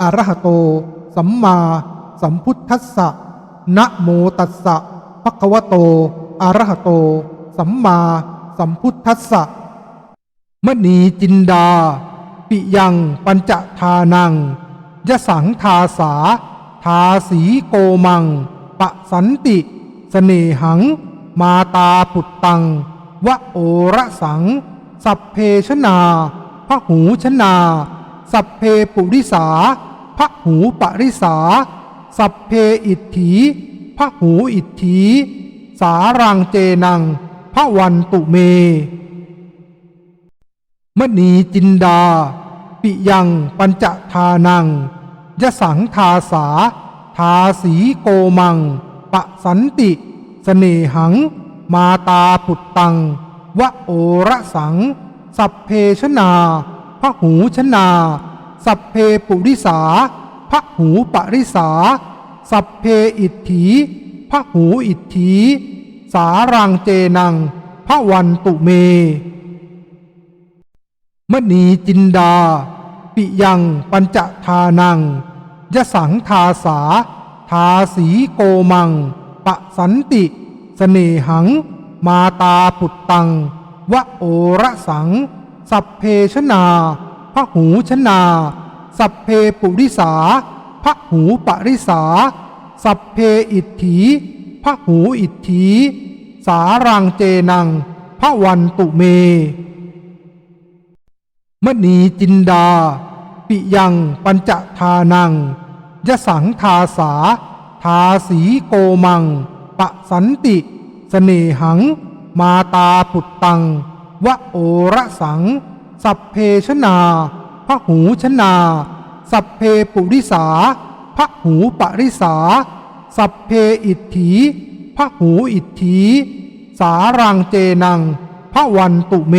อรหโต สัมมาสัมพุทธัสสะนะโมตัสสะภะคะวะโตอรหโต สัมมาสัมพุทธัสสะมณีจินดา ปิยังปัญจทานังยสังทาสา ทาสีโกมัง ปะสันติเสนหัง มาตาปุตตัง วะโอระสัง สัพเพชนาพระหูชนา สัพเพปุริสาพระหูปริสา สัพเพอิทถีพระหูอิทถีสารังเจนังพระวันตุเม มณีจินดา ปิยังปัญจทานังยสังทาสา ทาสีโกมัง ปะสันติ เสน่หัง มาตาปุตตัง วะโอระสัง สัพเพชนา พระหูชนา สัพเพปุริสาพระหูปริสา สัพเพอิทถีพระหูอิทถี สารังเจนังพระวันตุเม มณีจินดา ปิยังปัญจทานังยสังทาสา ทาสีโกมัง ปะสันติเสนหัง มาตาปุตตัง วะโอระสัง สัพเพชนาพระหูชนา สัพเพปุริสาพระหูปริสา สัพเพอิทถีพระหูอิทถี สารังเจนังพระวันตุเม มณีจินดา ปิยังปัญจทานังยสังทาสา ทาสีโกมัง ปะสันติ เสน่หัง มาตาปุตตัง วะโอระสัง สัพเพชนาพระหูชนา สัพเพปุริสาพระหูปริสา สัพเพอิทถีพระหูอิทธีสารังเจนังพระวันตุเม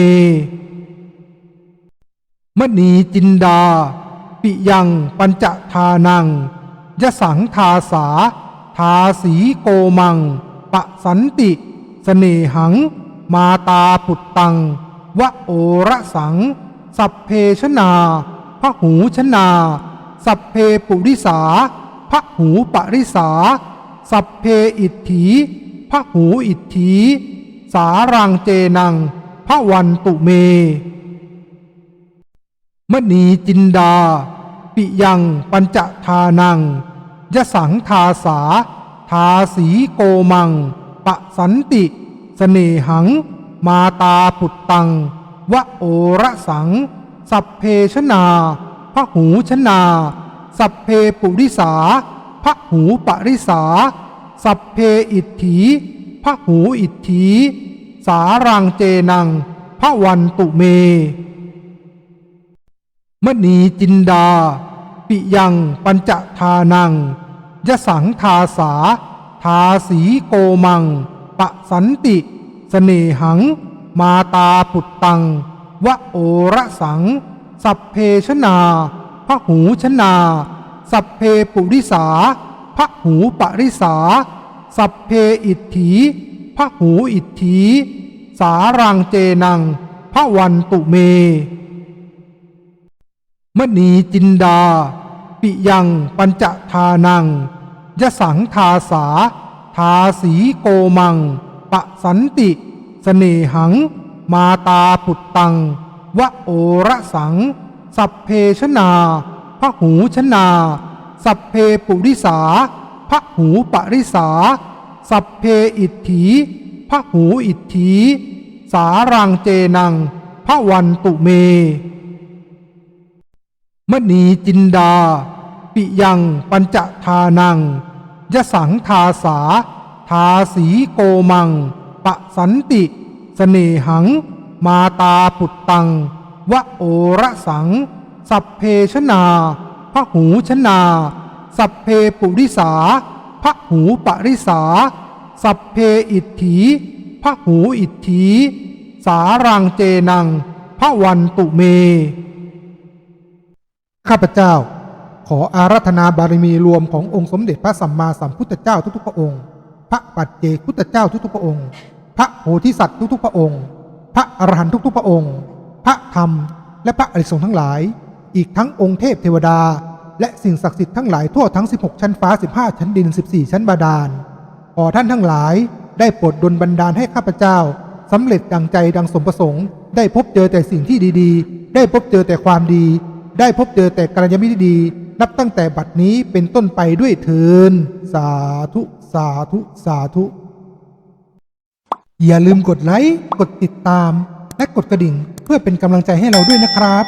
มณีจินดา ปิยังปัญจทานังยสังทาสา ทาสีโกมัง ปะสันติ เสน่หัง มาตาปุตตัง วะโอระสัง สัพเพชนาพระหูชนา สัพเพปุริสาพระหูปริสา สัพเพอิทธีพระหูอิทธีสารังเจนังพระวันตุเม มณีจินดา ปิยังปัญจทานังยสังทาสา ทาสีโกมัง ปะสันติ เสน่หัง มาตาปุตตัง วะโอระสัง สัพเพชนาพระหูชนา สัพเพปุริสาพระหูปริสา สัพเพอิทธีพระหูอิทธีสารังเจนังพระวันตุเม มณีจินดา ปิยังปัญจทานังยสังทาสา ทาสีโกมัง ปะสันติเสน่หัง มาตาปุตตัง วะโอระสัง สัพเพชนาพระหูชนา สัพเพปุริสาพระหูปริสา สัพเพอิทธีพระหูอิทธีสารังเจนังพระวันตุเม มณีจินดา ปิยังปัญจทานังยสังทาสาาสีโกมัง ปะสันติเสน่หัง มาตาปุตตัง วะโอระสัง สัพเพชนาพระหูชนา สัพเพปุริสาพระหูปริสา สัพเพอิทธีพระหูอิทธีสารังเจนังพระวันตุเม มณีจินดา ปิยังปัญจทานัง ยสังทาสา ทาสีโกมัง ปะสันติเสนหัง มาตาปุตตัง วะโอระสัง สัพเพชนาพระหูชนา สัพเพปุริสาพระหูปริสา สัพเพอิทธีพระหูอิทธีสารังเจนังพระวันตุเม ข้าพเจ้า ขออาราธนาบารมีรวมขององค์สมเด็จพระสัมมาสัมพุทธเจ้าทุกๆพระองค์ พระปัจเจกพุทธเจ้าทุกๆพระองค์ พระโพธิสัตว์ทุกๆพระองค์ พระอรหันต์ทุกๆพระองค์ พระธรรม และพระอริยสงฆ์ทั้งหลาย อีกทั้งองค์เทพเทวดา และสิ่งศักดิ์สิทธิ์ทั้งหลายทั่วทั้ง 16 ชั้นฟ้า 15 ชั้นดิน 14 ชั้นบาดาล ขอท่านทั้งหลายได้โปรดดลบันดาลให้ข้าพเจ้าสำเร็จดังใจดังสมประสงค์ ได้พบเจอแต่สิ่งที่ดีๆ ได้พบเจอแต่ความดี ได้พบเจอแต่กัลยาณมิตรดี นับตั้งแต่บัดนี้เป็นต้นไปด้วยเทินสาธุ สาธุ สาธุ อย่าลืมกดไลค์ กดติดตาม และกดกระดิ่ง เพื่อเป็นกำลังใจให้เราด้วยนะครับ